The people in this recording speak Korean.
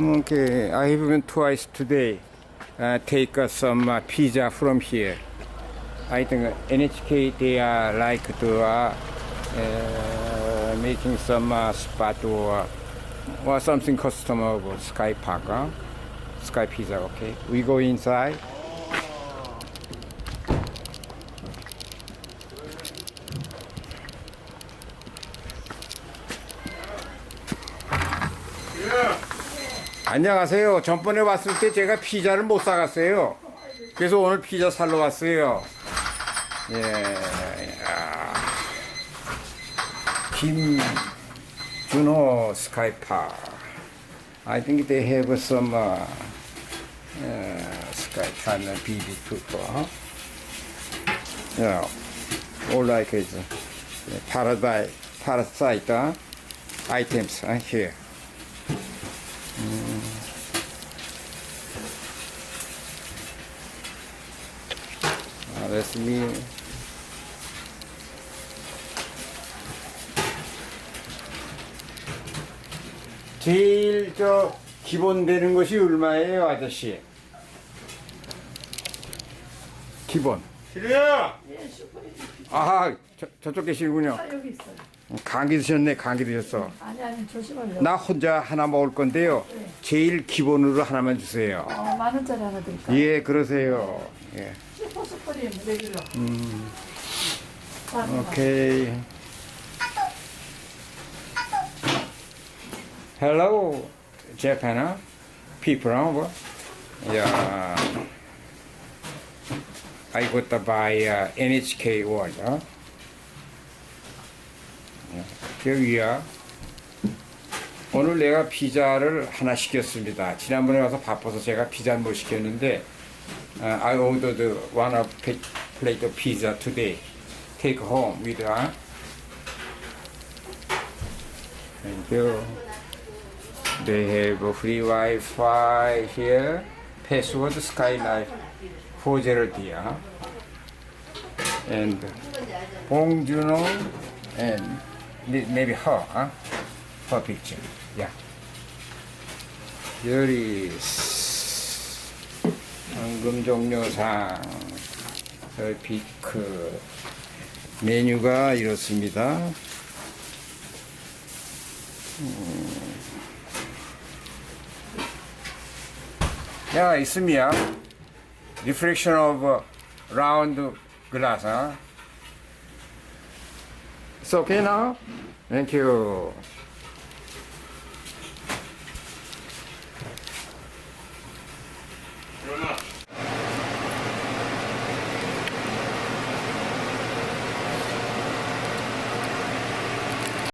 Okay, I have been twice today. Uh, take uh, some uh, pizza from here. I think NHK they are like to uh, uh, making some uh, spot or or something of Sky Park, huh? Sky Pizza. Okay, we go inside. 안녕하세요. 전번에 왔을 때 제가 피자를 못 사갔어요. 그래서 오늘 피자 사러 왔어요. 예. 야. 김준호 스카이파. I think they have some uh, uh, Skype and BB2. Huh? Yeah. All like it's uh, paradise, parasite uh, items uh, here. 제일 저 기본 되는 것이 얼마예요, 아저씨? 기본. 시루야! 예, 슈퍼에 아, 저, 저쪽 계시군요. 아, 여기 있어요. 감기 드셨네, 감기 드셨어. 아니 아니 조심하려고. 나 혼자 하나 먹을 건데요. 제일 기본으로 하나만 주세요. 어, 만 원짜리 하나 드릴까요? 예, 그러세요. 예. 슈퍼리에 무대기로. 음. 오케이. Hello, Japan, people, huh? What? Yeah. I got to buy uh, NHK World, huh? Are. 오늘 내가 피자를 하나 시켰습니다. 지난번에 와서 바빠서 제가 피자를 못 시켰는데 uh, I ordered one plate of pizza today. Take home with us. Thank you. They have free Wi-Fi here. Password Skylight 403. huh? And Bong Juno and maybe her, huh? her picture. Yeah. Here is 황금 종료상 저 비크 메뉴가 이렇습니다. 음. 야 있습니다. Reflection of uh, round glass. Huh? It's okay now? Thank you.